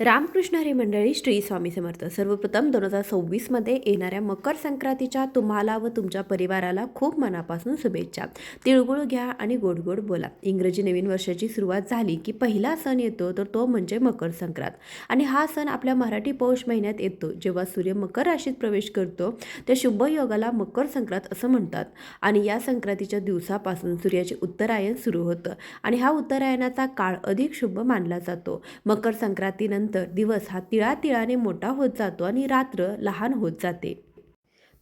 रामकृष्ण हरी मंडळी श्री स्वामी समर्थ. सर्वप्रथम दोन हजार सव्वीसमध्ये येणाऱ्या मकर संक्रांतीच्या तुम्हाला व तुमच्या परिवाराला खूप मनापासून शुभेच्छा. तिळगुळ घ्या आणि गोड गोड बोला. इंग्रजी नवीन वर्षाची सुरुवात झाली की पहिला सण येतो तर तो म्हणजे मकर संक्रांत. आणि हा सण आपल्या मराठी पौष महिन्यात येतो. जेव्हा सूर्य मकर राशीत प्रवेश करतो त्या शुभ योगाला मकर संक्रांत असं म्हणतात. आणि या संक्रांतीच्या दिवसापासून सूर्याचे उत्तरायण सुरू होतं. आणि हा उत्तरायणाचा काळ अधिक शुभ मानला जातो. मकर संक्रांतीनंतर दिवस हा तिळातिळाने मोठा होत जातो आणि रात्र लहान होत जाते.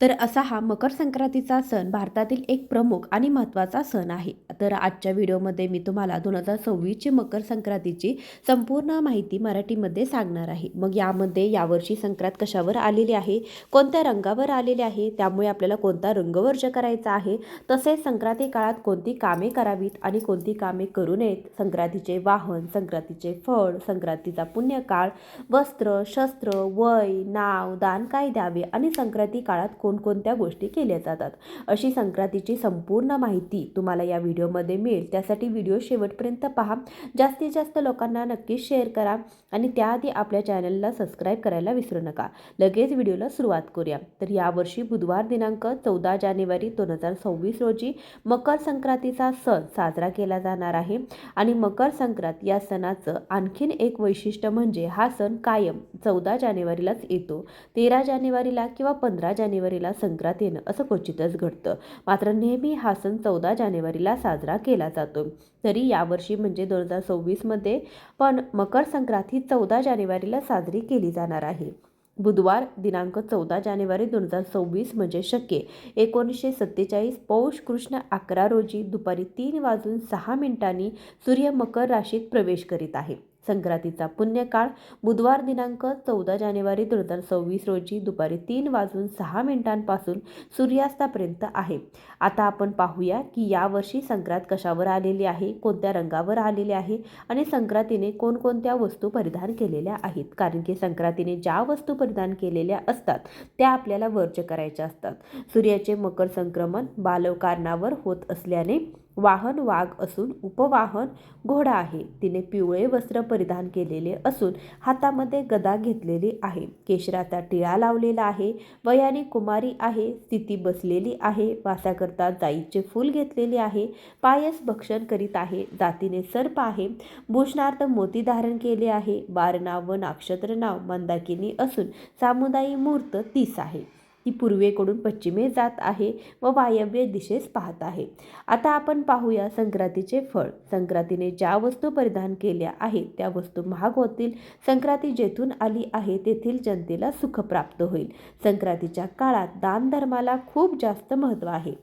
तर असा हा मकर संक्रांतीचा सण भारतातील एक प्रमुख आणि महत्त्वाचा सण आहे. तर आजच्या व्हिडिओमध्ये मी तुम्हाला दोन हजार सव्वीसची मकर संक्रांतीची संपूर्ण माहिती मराठीमध्ये सांगणार आहे. मग यामध्ये यावर्षी संक्रांत कशावर आलेली आहे कोणत्या रंगावर आलेली आहे त्यामुळे आपल्याला कोणता रंगवर्ज करायचा आहे तसेच संक्रांती काळात कोणती कामे करावीत आणि कोणती कामे करू नयेत संक्रांतीचे वाहन संक्रांतीचे फळ संक्रांतीचा पुण्यकाळ वस्त्र शस्त्र वय नाव दान काय द्यावे आणि संक्रांती काळात कोण कोणकोणत्या गोष्टी केल्या जातात. अशी संक्रांतीची संपूर्ण माहिती तुम्हाला या व्हिडिओमध्ये मिळेल. त्यासाठी व्हिडिओ शेवटपर्यंत पहा. जास्तीत जास्त लोकांना नक्कीच शेअर करा आणि त्याआधी आपल्या चॅनलला सबस्क्राईब करायला विसरू नका. लगेच व्हिडिओला सुरुवात करूया. तर यावर्षी बुधवार दिनांक चौदा जानेवारी दोन हजार सव्वीस रोजी मकर संक्रांतीचा सण साजरा केला जाणार आहे. आणि मकर संक्रांत या सणाचं आणखीन एक वैशिष्ट्य म्हणजे हा सण कायम चौदा जानेवारीलाच येतो. तेरा जानेवारीला किंवा पंधरा जानेवारी जानेवारीला संक्रांत येणं असं क्वचितच घडतं. मात्र नेहमी हा सण चौदा जानेवारीला साजरा केला जातो. तरी यावर्षी म्हणजे दोन हजार सव्वीसमध्ये पण मकर संक्रांत ही चौदा जानेवारीला साजरी केली जाणार आहे. बुधवार दिनांक चौदा जानेवारी दोन हजार सव्वीस म्हणजे शक्य. एकोणीसशे सत्तेचाळीस पौष कृष्ण अकरा रोजी दुपारी तीन वाजून सहा मिनिटांनी सूर्य मकर राशीत प्रवेश करीत आहे. संक्रांतीचा पुण्यकाळ बुधवार दिनांक चौदा जानेवारी दोन हजार सव्वीस रोजी दुपारी तीन वाजून सहा मिनिटांपासून सूर्यास्तापर्यंत आहे. आता आपण पाहूया की यावर्षी संक्रांत कशावर आलेली आहे कोणत्या रंगावर आलेली आहे आणि संक्रांतीने कोणकोणत्या वस्तू परिधान केलेल्या आहेत. कारण की संक्रांतीने ज्या वस्तू परिधान केलेल्या असतात त्या आपल्याला वर्ज करायच्या असतात. सूर्याचे मकर संक्रमण बालवकारणावर होत असल्याने वाहन वाघ असून उपवाहन घोडा आहे. तिने पिवळे वस्त्र परिधान केलेले असून हातामध्ये गदा घेतलेली आहे. केशराचा टिळा लावलेला आहे. वयाने कुमारी आहे. स्थिती बसलेली आहे. वासाकरता जाईचे फूल घेतलेले आहे. पायस भक्षण करीत आहे. जातीने सर्प आहे. भूषणार्थ मोती धारण केले आहे. बारनाव व नाक्षत्र नाव मंदाकिनी असून सामुदायी मूर्त तीस आहे. ती पूर्वेकडून पश्चिमे जात आहे व वायव्य दिशेस पाहत आहे. आता आपण पाहूया संक्रांतीचे फळ. संक्रांतीने ज्या वस्तू परिधान केल्या आहेत त्या वस्तू महाग होतील. संक्रांती जेथून आली आहे तेथील जनतेला सुख प्राप्त होईल. संक्रांतीच्या काळात दानधर्माला खूप जास्त महत्त्व आहे.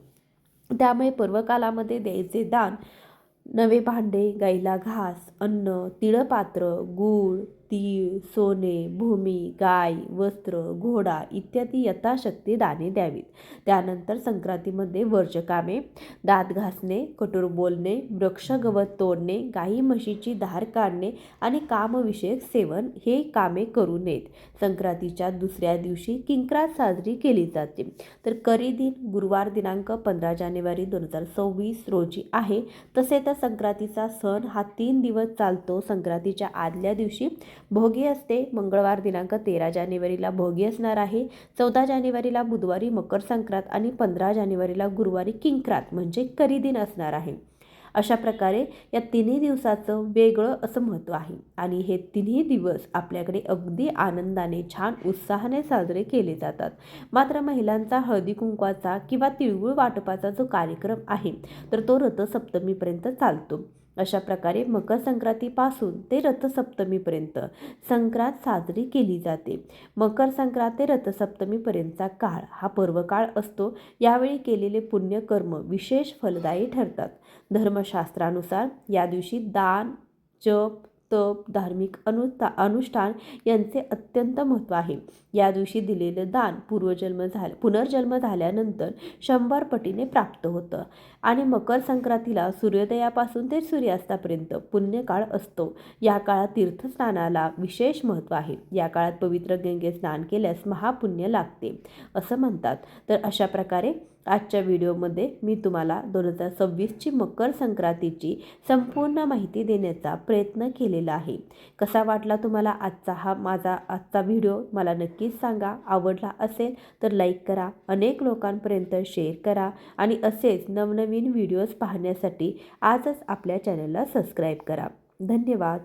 त्यामुळे पूर्वकालामध्ये द्यायचे दान नवे भांडे गाईला घास अन्न तिळपात्र गूळ तीळ सोने भूमी गाय वस्त्र घोडा इत्यादी यथाशक्ती दाने द्यावीत. त्यानंतर संक्रांतीमध्ये वर्जकामे दात घासणे कठोर बोलणे वृक्ष गवत तोडणे गाई म्हशीची धार काढणे आणि कामविषयक सेवन हे कामे करू नयेत. संक्रांतीच्या दुसऱ्या दिवशी किंक्रात साजरी केली जाते. तर करी दिन गुरुवार दिनांक पंधरा जानेवारी दोन हजार सव्वीस रोजी आहे. तसे तर संक्रांतीचा सण हा तीन दिवस चालतो. संक्रांतीच्या आदल्या दिवशी भोगी असते. मंगळवार दिनांक तेरा जानेवारीला भोगी असणार आहे. चौदा जानेवारीला बुधवारी मकर संक्रांत आणि पंधरा जानेवारीला गुरुवारी किंक्रांत म्हणजे करी दिन असणार आहे. अशा प्रकारे या तिन्ही दिवसाचं वेगळं असं महत्त्व आहे. आणि हे तिन्ही दिवस आपल्याकडे अगदी आनंदाने छान उत्साहाने साजरे केले जातात. मात्र महिलांचा हळदी कुंकवाचा किंवा तिळगुळ वाटपाचा जो कार्यक्रम आहे तर तो रथसप्तमीपर्यंत चालतो. अशा प्रकारे मकर संक्रांतीपासून ते रथसप्तमीपर्यंत संक्रांत साजरी केली जाते. मकर संक्रांत ते रथसप्तमीपर्यंतचा काळ हा पर्वकाळ असतो. यावेळी केलेले पुण्यकर्म विशेष फलदायी ठरतात. धर्मशास्त्रानुसार या दिवशी दान जप तप धार्मिक अनुता अनुष्ठान यांचे अत्यंत महत्त्व आहे. या दिवशी दिलेलं दान पूर्वजन्म झालं पुनर्जन्म झाल्यानंतर शंभर पटीने प्राप्त होतं. आणि मकर संक्रांतीला सूर्योदयापासून ते सूर्यास्तापर्यंत पुण्यकाळ असतो. या काळात तीर्थस्नानाला विशेष महत्त्व आहे. या काळात पवित्र गंगे स्नान केल्यास महापुण्य लागते. असं म्हणतात. तर अशा प्रकारे आजच्या व्हिडिओमध्ये मी तुम्हाला दोन हजार सव्वीसची मकर संक्रांतीची संपूर्ण माहिती देण्याचा प्रयत्न केलेला आहे. कसा वाटला तुम्हाला आजचा हा माझा आजचा व्हिडिओ? मला नक्कीच सांगा. आवडला असेल तर लाईक करा. अनेक लोकांपर्यंत शेअर करा. आणि असेच नवनवीन व्हिडिओज पाहण्यासाठी आजच आपल्या चॅनलला सबस्क्राईब करा. धन्यवाद.